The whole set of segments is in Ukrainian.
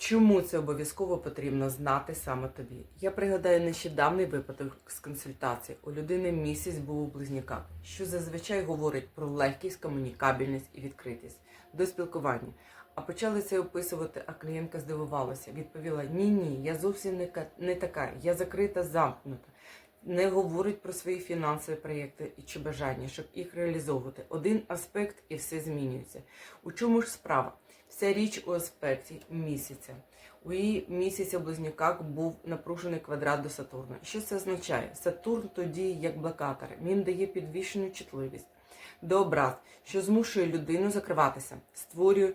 Чому це обов'язково потрібно знати саме тобі? Я пригадаю нещодавний випадок з консультації. У людини місяць був у близнюках, що зазвичай говорить про легкість, комунікабельність і відкритість до спілкування. А почали це описувати, а клієнтка здивувалася. Відповіла: Ні, ні, я зовсім не, не така, я закрита, замкнута. Не говорить про свої фінансові проєкти і чи бажання, щоб їх реалізовувати. Один аспект і все змінюється. У чому ж справа? Вся річ у аспекті місяця. У її місяця близнюках був напружений квадрат до Сатурна. Що це означає? Сатурн тоді як блокатор. Він дає підвищену чутливість до образ, що змушує людину закриватися, створює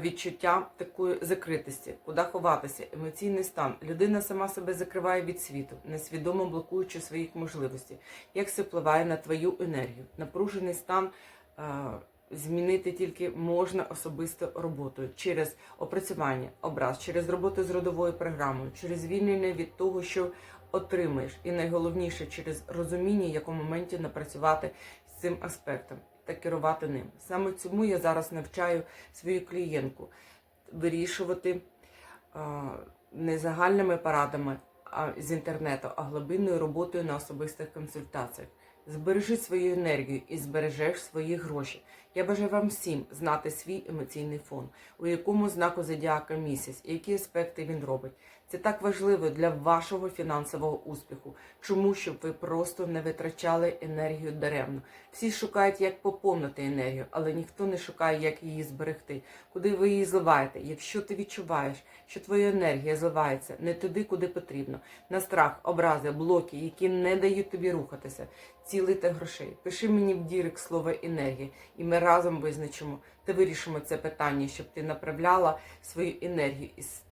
відчуття такої закритості, куди ховатися, емоційний стан. Людина сама себе закриває від світу, несвідомо блокуючи своїх можливостей. Як це впливає на твою енергію? Напружений стан. Змінити тільки можна особисто роботою через опрацювання образ, через роботу з родовою програмою, через звільнення від того, що отримаєш, і найголовніше через розуміння, в якому моменті напрацювати з цим аспектом та керувати ним. Саме цьому я зараз навчаю свою клієнтку вирішувати не загальними порадами з інтернету, а глибинною роботою на особистих консультаціях. Збережи свою енергію і збережеш свої гроші. Я бажаю вам всім знати свій емоційний фон, у якому знаку зодіака місяць, які аспекти він робить. Це так важливо для вашого фінансового успіху. Чому щоб ви просто не витрачали енергію даремно? Всі шукають, як поповнити енергію, але ніхто не шукає, як її зберегти. Куди ви її зливаєте? Якщо ти відчуваєш, що твоя енергія зливається не туди, куди потрібно, на страх, образи, блоки, які не дають тобі рухатися, цілити грошей. Пиши мені в дірек слово енергія, і ми разом визначимо. Та вирішимо це питання, щоб ти направляла свою енергію із